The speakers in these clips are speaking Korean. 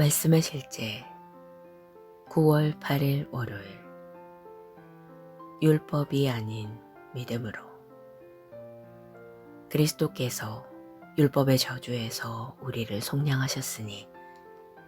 말씀의 실제 9월 8일 월요일 율법이 아닌 믿음으로 그리스도께서 율법의 저주에서 우리를 속량하셨으니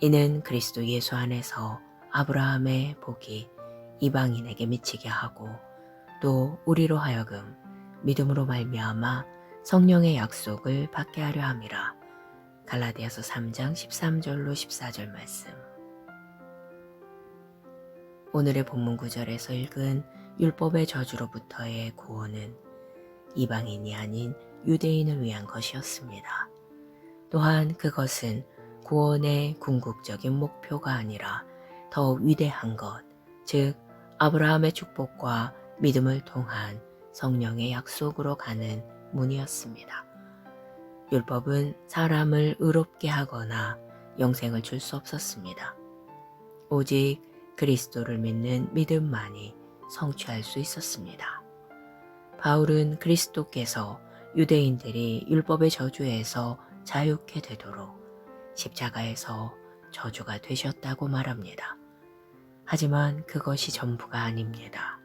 이는 그리스도 예수 안에서 아브라함의 복이 이방인에게 미치게 하고 또 우리로 하여금 믿음으로 말미암아 성령의 약속을 받게 하려 함이라. 갈라디아서 3장 13절로 14절 말씀. 오늘의 본문 구절에서 읽은 율법의 저주로부터의 구원은 이방인이 아닌 유대인을 위한 것이었습니다. 또한 그것은 구원의 궁극적인 목표가 아니라 더 위대한 것, 즉 아브라함의 축복과 믿음을 통한 성령의 약속으로 가는 문이었습니다. 율법은 사람을 의롭게 하거나 영생을 줄 수 없었습니다. 오직 그리스도를 믿는 믿음만이 성취할 수 있었습니다. 바울은 그리스도께서 유대인들이 율법의 저주에서 자유케 되도록 십자가에서 저주가 되셨다고 말합니다. 하지만 그것이 전부가 아닙니다.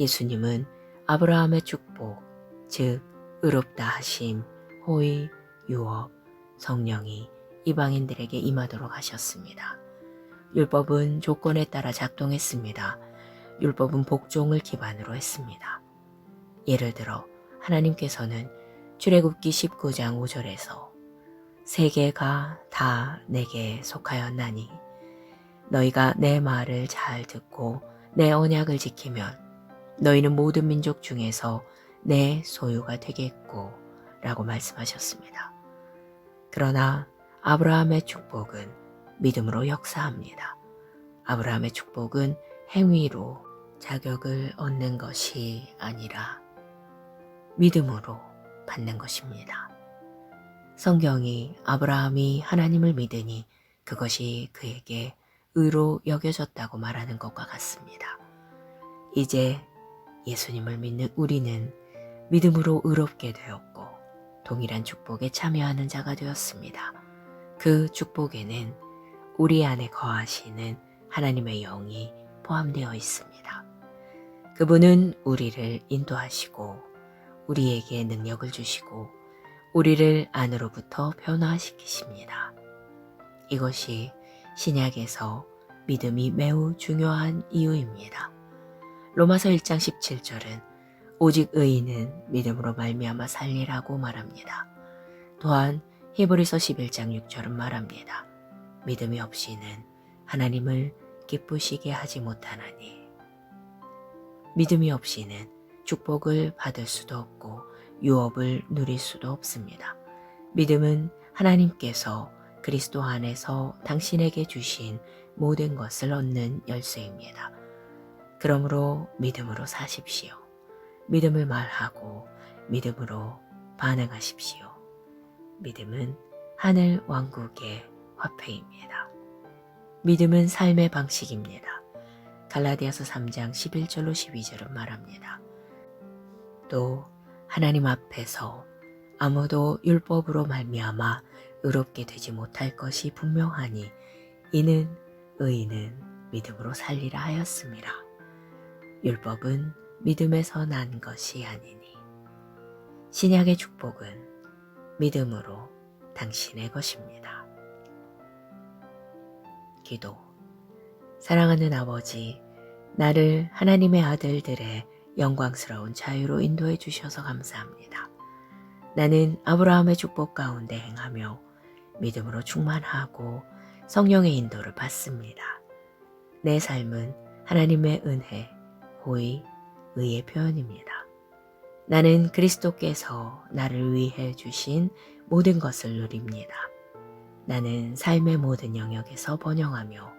예수님은 아브라함의 축복, 즉 의롭다 하심, 호의, 유업, 성령이 이방인들에게 임하도록 하셨습니다. 율법은 조건에 따라 작동했습니다. 율법은 복종을 기반으로 했습니다. 예를 들어 하나님께서는 출애굽기 19장 5절에서 세계가 다 내게 속하였나니 너희가 내 말을 잘 듣고 내 언약을 지키면 너희는 모든 민족 중에서 내 소유가 되겠고 라고 말씀하셨습니다. 그러나 아브라함의 축복은 믿음으로 역사합니다. 아브라함의 축복은 행위로 자격을 얻는 것이 아니라 믿음으로 받는 것입니다. 성경이 아브라함이 하나님을 믿으니 그것이 그에게 의로 여겨졌다고 말하는 것과 같습니다. 이제 예수님을 믿는 우리는 믿음으로 의롭게 되었고 동일한 축복에 참여하는 자가 되었습니다. 그 축복에는 우리 안에 거하시는 하나님의 영이 포함되어 있습니다. 그분은 우리를 인도하시고 우리에게 능력을 주시고 우리를 안으로부터 변화시키십니다. 이것이 신약에서 믿음이 매우 중요한 이유입니다. 로마서 1장 17절은 오직 의인은 믿음으로 말미암아 살리라고 말합니다. 또한 히브리서 11장 6절은 말합니다. 믿음이 없이는 하나님을 기쁘시게 하지 못하나니 믿음이 없이는 축복을 받을 수도 없고 유업을 누릴 수도 없습니다. 믿음은 하나님께서 그리스도 안에서 당신에게 주신 모든 것을 얻는 열쇠입니다. 그러므로 믿음으로 사십시오. 믿음을 말하고 믿음으로 반응하십시오. 믿음은 하늘 왕국의 화폐입니다. 믿음은 삶의 방식입니다. 갈라디아서 3장 11절로 12절은 말합니다. 또 하나님 앞에서 아무도 율법으로 말미암아 의롭게 되지 못할 것이 분명하니 이는 의인은 믿음으로 살리라 하였습니다. 율법은 믿음에서 난 것이 아니니 신약의 축복은 믿음으로 당신의 것입니다. 기도 사랑하는 아버지 나를 하나님의 아들들의 영광스러운 자유로 인도해 주셔서 감사합니다. 나는 아브라함의 축복 가운데 행하며 믿음으로 충만하고 성령의 인도를 받습니다. 내 삶은 하나님의 은혜, 호의, 의의 표현입니다. 나는 그리스도께서 나를 위해 주신 모든 것을 누립니다. 나는 삶의 모든 영역에서 번영하며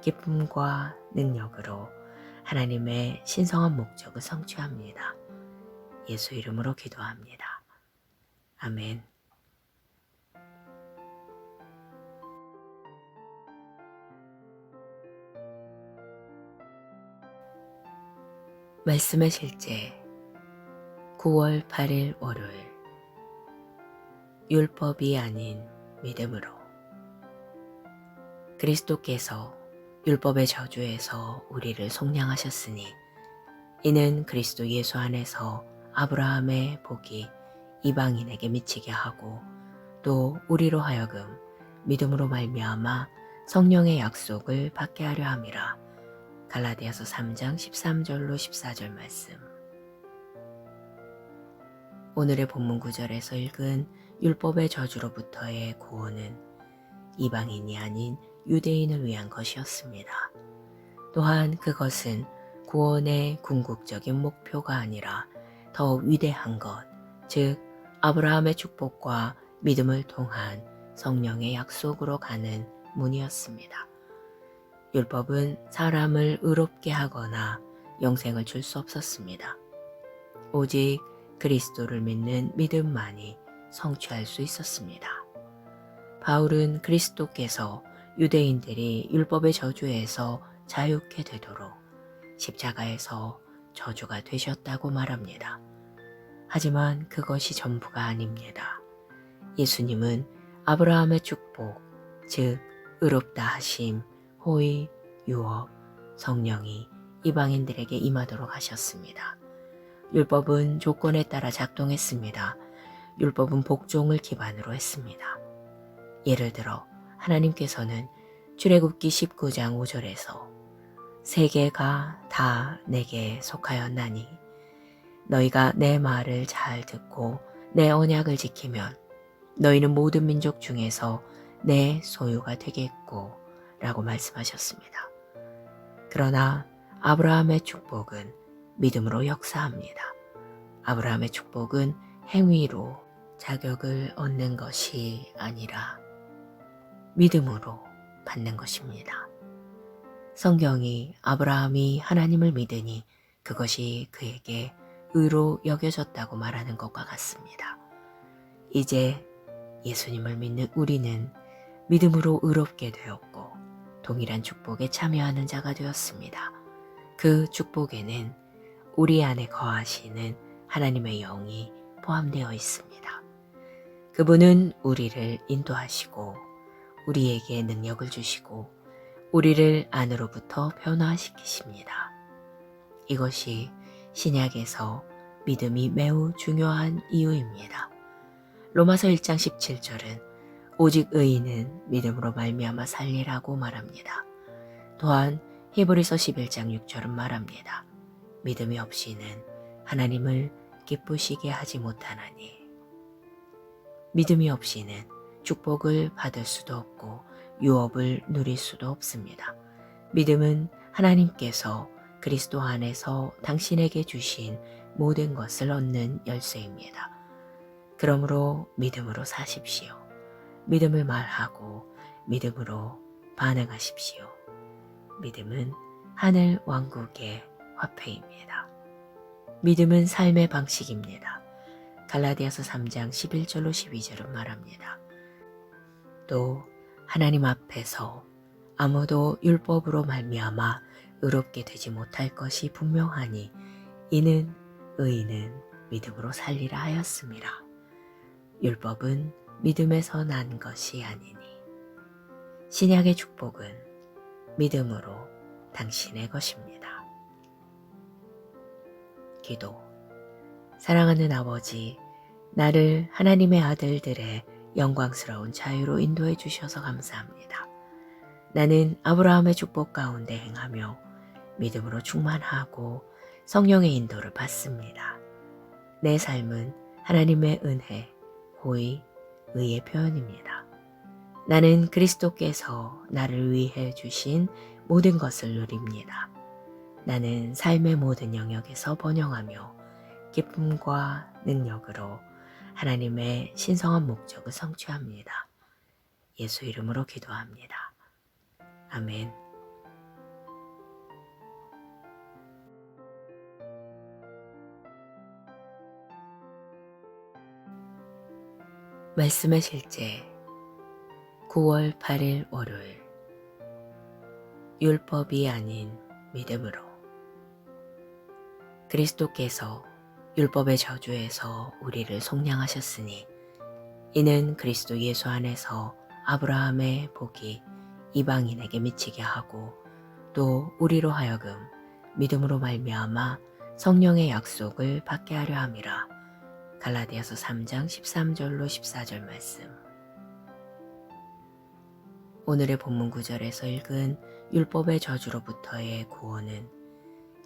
기쁨과 능력으로 하나님의 신성한 목적을 성취합니다. 예수 이름으로 기도합니다. 아멘. 말씀의 실제 9월 8일 월요일 율법이 아닌 믿음으로 그리스도께서 율법의 저주에서 우리를 속량하셨으니 이는 그리스도 예수 안에서 아브라함의 복이 이방인에게 미치게 하고 또 우리로 하여금 믿음으로 말미암아 성령의 약속을 받게 하려 함이라. 갈라디아서 3장 13절로 14절 말씀. 오늘의 본문 구절에서 읽은 율법의 저주로부터의 구원은 이방인이 아닌 유대인을 위한 것이었습니다. 또한 그것은 구원의 궁극적인 목표가 아니라 더 위대한 것, 즉 아브라함의 축복과 믿음을 통한 성령의 약속으로 가는 문이었습니다. 율법은 사람을 의롭게 하거나 영생을 줄 수 없었습니다. 오직 그리스도를 믿는 믿음만이 성취할 수 있었습니다. 바울은 그리스도께서 유대인들이 율법의 저주에서 자유케 되도록 십자가에서 저주가 되셨다고 말합니다. 하지만 그것이 전부가 아닙니다. 예수님은 아브라함의 축복, 즉 의롭다 하심, 호의, 유업, 성령이 이방인들에게 임하도록 하셨습니다. 율법은 조건에 따라 작동했습니다. 율법은 복종을 기반으로 했습니다. 예를 들어 하나님께서는 출애굽기 19장 5절에서 세계가 다 내게 속하였나니 너희가 내 말을 잘 듣고 내 언약을 지키면 너희는 모든 민족 중에서 내 소유가 되겠고 라고 말씀하셨습니다. 그러나 아브라함의 축복은 믿음으로 역사합니다. 아브라함의 축복은 행위로 자격을 얻는 것이 아니라 믿음으로 받는 것입니다. 성경이 아브라함이 하나님을 믿으니 그것이 그에게 의로 여겨졌다고 말하는 것과 같습니다. 이제 예수님을 믿는 우리는 믿음으로 의롭게 되었고 동일한 축복에 참여하는 자가 되었습니다. 그 축복에는 우리 안에 거하시는 하나님의 영이 포함되어 있습니다. 그분은 우리를 인도하시고 우리에게 능력을 주시고 우리를 안으로부터 변화시키십니다. 이것이 신약에서 믿음이 매우 중요한 이유입니다. 로마서 1장 17절은 오직 의인은 믿음으로 말미암아 살리라고 말합니다. 또한 히브리서 11장 6절은 말합니다. 믿음이 없이는 하나님을 기쁘시게 하지 못하나니 믿음이 없이는 축복을 받을 수도 없고 유업을 누릴 수도 없습니다. 믿음은 하나님께서 그리스도 안에서 당신에게 주신 모든 것을 얻는 열쇠입니다. 그러므로 믿음으로 사십시오. 믿음을 말하고 믿음으로 반응하십시오. 믿음은 하늘 왕국의 화폐입니다. 믿음은 삶의 방식입니다. 갈라디아서 3장 11절로 12절은 말합니다. 또 하나님 앞에서 아무도 율법으로 말미암아 의롭게 되지 못할 것이 분명하니 이는 의인은 믿음으로 살리라 하였습니다. 율법은 믿음에서 난 것이 아니니 신약의 축복은 믿음으로 당신의 것입니다. 기도 사랑하는 아버지 나를 하나님의 아들들의 영광스러운 자유로 인도해 주셔서 감사합니다. 나는 아브라함의 축복 가운데 행하며 믿음으로 충만하고 성령의 인도를 받습니다. 내 삶은 하나님의 은혜, 호의, 의의 표현입니다. 나는 그리스도께서 나를 위해 주신 모든 것을 누립니다. 나는 삶의 모든 영역에서 번영하며 기쁨과 능력으로 하나님의 신성한 목적을 성취합니다. 예수 이름으로 기도합니다. 아멘. 말씀의 실제 9월 8일 월요일 율법이 아닌 믿음으로 그리스도께서 율법의 저주에서 우리를 속량하셨으니 이는 그리스도 예수 안에서 아브라함의 복이 이방인에게 미치게 하고 또 우리로 하여금 믿음으로 말미암아 성령의 약속을 받게 하려 함이라. 갈라디아서 3장 13절로 14절 말씀. 오늘의 본문 구절에서 읽은 율법의 저주로부터의 구원은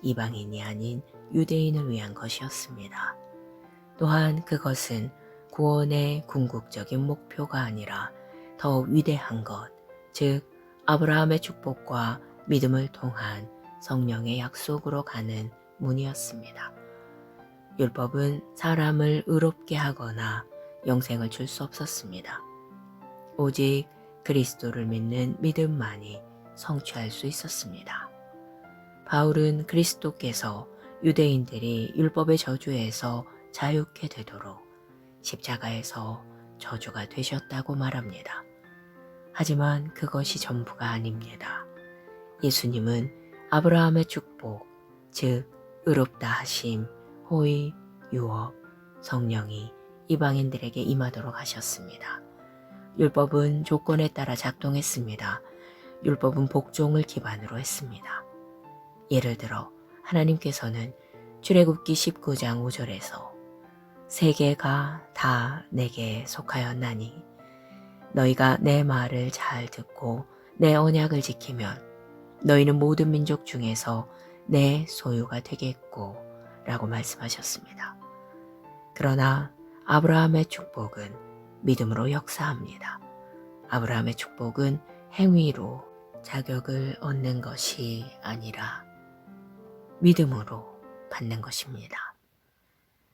이방인이 아닌 유대인을 위한 것이었습니다. 또한 그것은 구원의 궁극적인 목표가 아니라 더 위대한 것, 즉 아브라함의 축복과 믿음을 통한 성령의 약속으로 가는 문이었습니다. 율법은 사람을 의롭게 하거나 영생을 줄 수 없었습니다. 오직 그리스도를 믿는 믿음만이 성취할 수 있었습니다. 바울은 그리스도께서 유대인들이 율법의 저주에서 자유케 되도록 십자가에서 저주가 되셨다고 말합니다. 하지만 그것이 전부가 아닙니다. 예수님은 아브라함의 축복, 즉 의롭다 하심, 호의, 유업, 성령이 이방인들에게 임하도록 하셨습니다. 율법은 조건에 따라 작동했습니다. 율법은 복종을 기반으로 했습니다. 예를 들어 하나님께서는 출애굽기 19장 5절에서 세계가 다 내게 속하였나니 너희가 내 말을 잘 듣고 내 언약을 지키면 너희는 모든 민족 중에서 내 소유가 되겠고 라고 말씀하셨습니다. 그러나 아브라함의 축복은 믿음으로 역사합니다. 아브라함의 축복은 행위로 자격을 얻는 것이 아니라 믿음으로 받는 것입니다.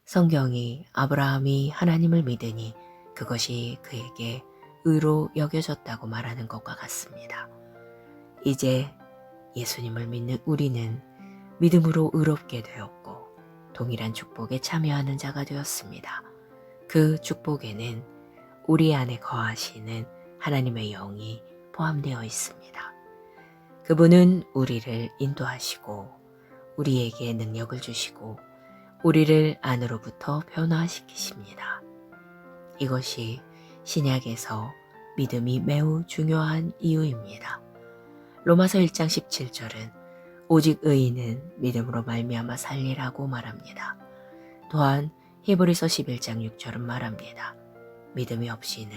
성경이 아브라함이 하나님을 믿으니 그것이 그에게 의로 여겨졌다고 말하는 것과 같습니다. 이제 예수님을 믿는 우리는 믿음으로 의롭게 되었고 동일한 축복에 참여하는 자가 되었습니다. 그 축복에는 우리 안에 거하시는 하나님의 영이 포함되어 있습니다. 그분은 우리를 인도하시고 우리에게 능력을 주시고 우리를 안으로부터 변화시키십니다. 이것이 신약에서 믿음이 매우 중요한 이유입니다. 로마서 1장 17절은 오직 의인은 믿음으로 말미암아 살리라고 말합니다. 또한 히브리서 11장 6절은 말합니다. 믿음이 없이는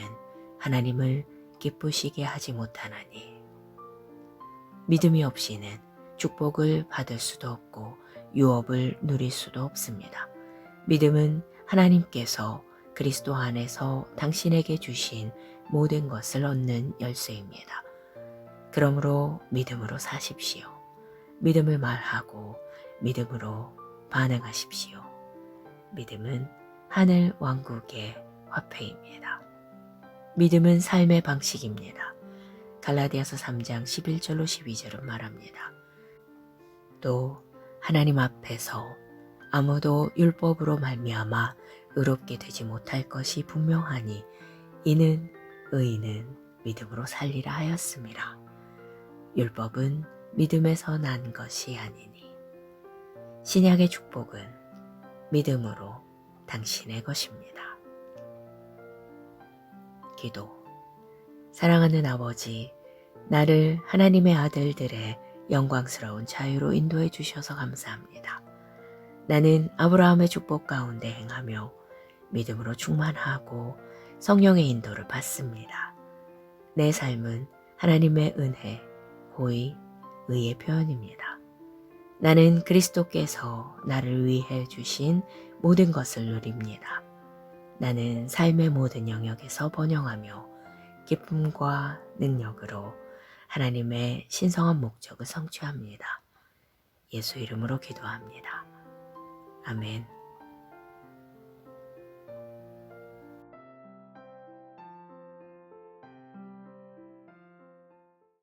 하나님을 기쁘시게 하지 못하나니 믿음이 없이는 축복을 받을 수도 없고 유업을 누릴 수도 없습니다. 믿음은 하나님께서 그리스도 안에서 당신에게 주신 모든 것을 얻는 열쇠입니다. 그러므로 믿음으로 사십시오. 믿음을 말하고 믿음으로 반응하십시오. 믿음은 하늘 왕국의 화폐입니다. 믿음은 삶의 방식입니다. 갈라디아서 3장 11절로 12절은 말합니다. 또 하나님 앞에서 아무도 율법으로 말미암아 의롭게 되지 못할 것이 분명하니 이는 의인은 믿음으로 살리라 하였습니다. 율법은 믿음에서 난 것이 아니니 신약의 축복은 믿음으로 당신의 것입니다. 기도 사랑하는 아버지 나를 하나님의 아들들의 영광스러운 자유로 인도해 주셔서 감사합니다. 나는 아브라함의 축복 가운데 행하며 믿음으로 충만하고 성령의 인도를 받습니다. 내 삶은 하나님의 은혜, 호의, 의의 표현입니다. 나는 그리스도께서 나를 위해 주신 모든 것을 누립니다. 나는 삶의 모든 영역에서 번영하며 기쁨과 능력으로 하나님의 신성한 목적을 성취합니다. 예수 이름으로 기도합니다. 아멘.